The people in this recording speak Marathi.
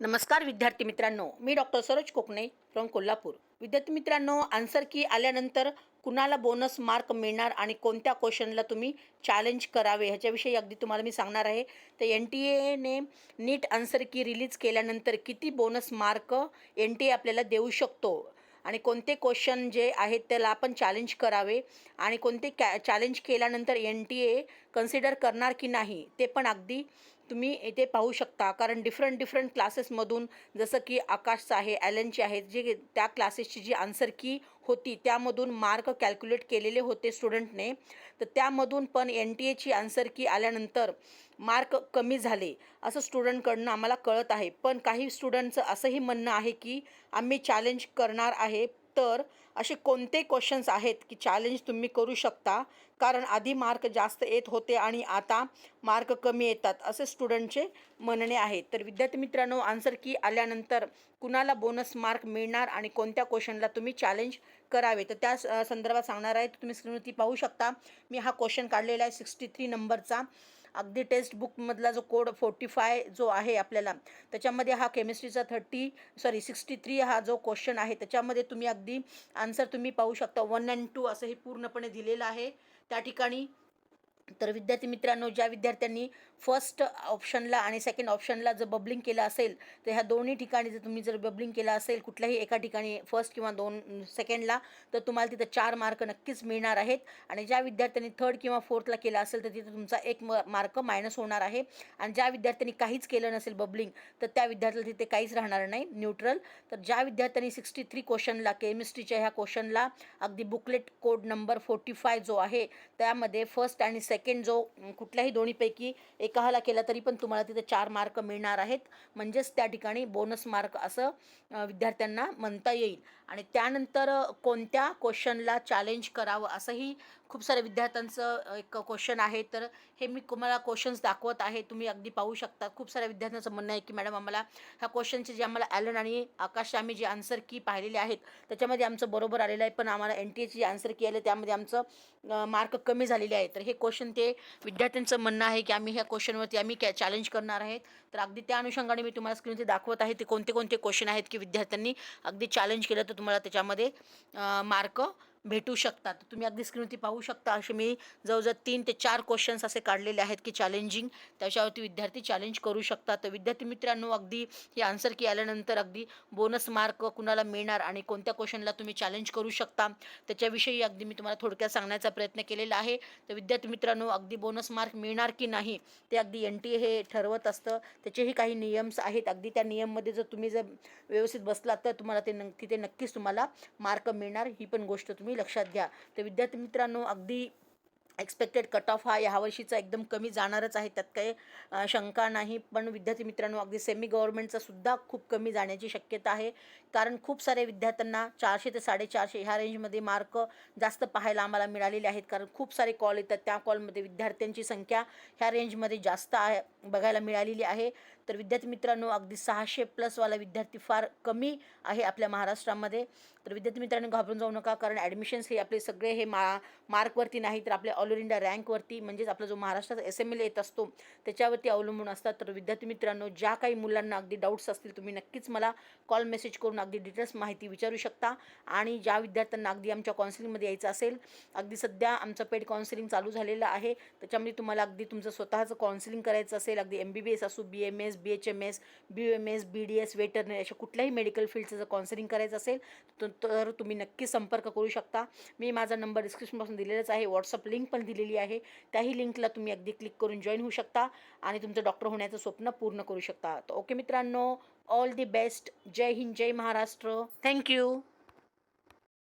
नमस्कार विद्यार्थी मित्रांनो मी डॉक्टर सरोज कोकणे फ्रॉम कोल्हापूर. विद्यार्थी मित्रांनो आन्सर की आल्यानंतर कुणाला बोनस मार्क मिळणार आणि कोणत्या क्वेश्चनला तुम्ही चॅलेंज करावे ह्याच्याविषयी अगदी तुम्हाला मी सांगणार आहे. तर एन टी एने नीट आन्सर की रिलीज केल्यानंतर किती bonus mark N T A आपल्याला देऊ शकतो? आणि कोणते क्वेश्चन जे आहेत त्याला आपण चॅलेंज करावे? आणि कोणते कॅ चॅलेंज केल्यानंतर एन टी ए कन्सिडर करणार की नाही? ते पण अगदी तुम्ही इथे पाहू शकता. कारण डिफरंट डिफरंट क्लासेसमधून जसं की आकाशचं आहे ॲलनचे आहेत जे त्या क्लासेसची जी आन्सर की होती त्यामधून मार्क कॅल्क्युलेट केलेले होते स्टुडंटने तर त्यामधून पण एन टी एची आन्सर की आल्यानंतर मार्क कमी झाले असं स्टुडंटकडनं आम्हाला कळत आहे. पण काही स्टुडंटचं असंही म्हणणं आहे की आम्ही चॅलेंज करणार आहे तर असे कोणते क्वेश्चन्स आहेत की चॅलेंज तुम्ही करू शकता? कारण आधी मार्क जास्त येत होते आणि आता मार्क कमी येतात असे स्टुडंटचे म्हणणे आहे तर विद्यार्थी मित्रांनो आन्सर की आल्यानंतर कुणाला बोनस मार्क मिळणार आणि कोणत्या क्वेश्चनला तुम्ही चॅलेंज करावे? तर त्या स- संदर्भात सांगणार आहे. तुम्ही स्क्रीनवरती पाहू शकता. मी हा क्वेश्चन काढलेला आहे सिक्स्टी थ्री नंबरचा अगदी टेक्स्ट बुकमधला जो कोड फोर्टी फाय जो आहे आपल्याला त्याच्यामध्ये हा केमिस्ट्रीचा थर्टी सॉरी सिक्स्टी थ्री हा जो क्वेश्चन आहे त्याच्यामध्ये तुम्ही अगदी आन्सर तुम्ही पाहू शकता. वन अँड टू असं हे पूर्णपणे दिलेलं आहे. त्या ठिकाणी तर विद्यार्थी मित्रांनो ज्या विद्यार्थ्यांनी फर्स्ट ऑप्शनला आणि सेकंड ऑप्शनला जर बबलिंग केलं असेल तर ह्या दोन्ही ठिकाणी जर तुम्ही जर बबलिंग केलं असेल कुठल्याही एका ठिकाणी फर्स्ट किंवा दोन सेकंडला तर तुम्हाला तिथं चार मार्क नक्कीच मिळणार आहेत. आणि ज्या विद्यार्थ्यांनी थर्ड किंवा फोर्थला केलं असेल तर तिथं तुमचा एक म मार्क मायनस होणार आहे. आणि ज्या विद्यार्थ्यांनी काहीच केलं नसेल बबलिंग तर त्या विद्यार्थ्याला तिथे काहीच राहणार नाही न्यूट्रल तर ज्या विद्यार्थ्यांनी सिक्स्टी थ्री क्वेश्चनला केमिस्ट्रीच्या ह्या क्वेश्चनला अगदी booklet code number forty five जो आहे त्यामध्ये फर्स्ट आणि सेकंड जो कुठल्याही दोन्हीपैकी एकाहाला केला तरी पण तुम्हाला तिथे चार मार्क मिळणार आहेत. म्हणजेच त्या ठिकाणी बोनस मार्क असं विद्यार्थ्यांना म्हणता येईल. आणि त्यानंतर कोणत्या क्वेश्चनला चॅलेंज करावं असंही खूप साऱ्या विद्यार्थ्यांचं एक क्वेश्चन आहे. तर हे मी तुम्हाला क्वेश्चन्स दाखवत आहे. तुम्ही अगदी पाहू शकता. खूप साऱ्या विद्यार्थ्यांचं म्हणणं आहे की मॅडम आम्हाला ह्या क्वेश्चनचे जे आम्हाला ॲलन आणि आकाशचे आम्ही जे आन्सर की पाहिलेले आहेत त्याच्यामध्ये आमचं बरोबर आलेलं आहे. पण आम्हाला एन टी एची जे आन्सर की आले त्यामध्ये आमचं मार्क कमी झालेले आहे तर हे क्वेश्चन ते विद्यार्थ्यांचं म्हणणं आहे की आम्ही ह्या क्वेश्चनवरती आम्ही कॅ चॅलेंज करणार आहेत. तर अगदी त्या अनुषंगाने मी तुम्हाला स्क्रीनवरती दाखवत आहे. ते कोणते कोणते क्वेश्चन आहेत की विद्यार्थ्यांनी अगदी चॅलेंज केलं तर तुम्हाला त्याच्यामध्ये मार्क भेटू शकतात. तुम्ही अगदी स्क्रीनवरती पाहू शकता. असे मी जवळजवळ तीन ते चार क्वेश्चन्स असे काढलेले आहेत की चॅलेंजिंग त्याच्यावरती विद्यार्थी चॅलेंज करू शकतात. तर विद्यार्थी मित्रांनो अगदी हे आन्सर की आल्यानंतर अगदी बोनस मार्क कुणाला मिळणार आणि कोणत्या क्वेश्चनला तुम्ही चॅलेंज करू शकता त्याच्याविषयी अगदी मी तुम्हाला थोडक्यात सांगण्याचा प्रयत्न केलेला आहे. तर विद्यार्थी मित्रांनो अगदी बोनस मार्क मिळणार की नाही ते अगदी एन टी हे ठरवत असतं. त्याचेही काही नियम्स आहेत. अगदी त्या नियममध्ये जर तुम्ही जर व्यवस्थित बसलात तर तुम्हाला ते न तिथे नक्कीच तुम्हाला मार्क मिळणार. ही पण गोष्ट तुम्ही तुम्ही लक्षात घ्या. तर विद्यार्थी मित्रांनो अगदी एक्सपेक्टेड कट ऑफ हा ह्या वर्षीचा एकदम कमी जाणारच आहे. त्यात काही शंका नाही. पण विद्यार्थी मित्रांनो अगदी सेमी गव्हर्नमेंटचा सुद्धा खूप कमी जाण्याची शक्यता आहे. कारण खूप साऱ्या विद्यार्थ्यांना चारशे ते साडेचारशे ह्या रेंजमध्ये मार्क जास्त पाहायला आम्हाला मिळालेले आहेत. कारण खूप सारे कॉल येतात. त्या कॉलमध्ये विद्यार्थ्यांची संख्या ह्या रेंजमध्ये जास्त आहे बघायला मिळालेली आहे. तर विद्यार्थी मित्रांनो अगदी सहाशे प्लसवाला विद्यार्थी फार कमी आहे आपल्या महाराष्ट्रामध्ये. तर विद्यार्थी मित्रांनो घाबरून जाऊ नका कारण ॲडमिशन्स हे आपले सगळे हे मा मार्कवरती नाही तर आपल्या ऑल इंडिया रँकवरती म्हणजेच आपला जो महाराष्ट्राचा एस एम एल येत असतो त्याच्यावरती अवलंबून असतात. तर विद्यार्थी मित्रांनो ज्या काही मुलांना अगदी डाऊट्स असतील तुम्ही नक्कीच मला कॉल मेसेज करून अगदी डिटेल्स माहिती विचारू शकता. आणि ज्या विद्यार्थ्यांना अगदी आमच्या काउन्सिलिंगमध्ये यायचं असेल अगदी सध्या आमचं पेड काउन्सिलिंग चालू झालेलं आहे. त्याच्यामध्ये तुम्हाला अगदी तुमचं स्वतःचं काउन्सिलिंग करायचं असेल अगदी एम बी बी एस असू B M S B H M S B M S B D S veterinary अशा कुठल्याही मेडिकल फील्डचं जर काउन्सिलिंग करायचं असेल तर तर तुम्ही नक्की संपर्क करू शकता. मी माझा नंबर डिस्क्रिप्शनपासून दिलेलाच आहे. व्हॉट्सअप लिंक पण दिलेली आहे. त्याही लिंकला तुम्ही अगदी क्लिक करून जॉईन होऊ शकता आणि तुमचं डॉक्टर होण्याचं स्वप्न पूर्ण करू शकता. तर ओके मित्रांनो ऑल दी बेस्ट जय हिंद जय महाराष्ट्र. Thank you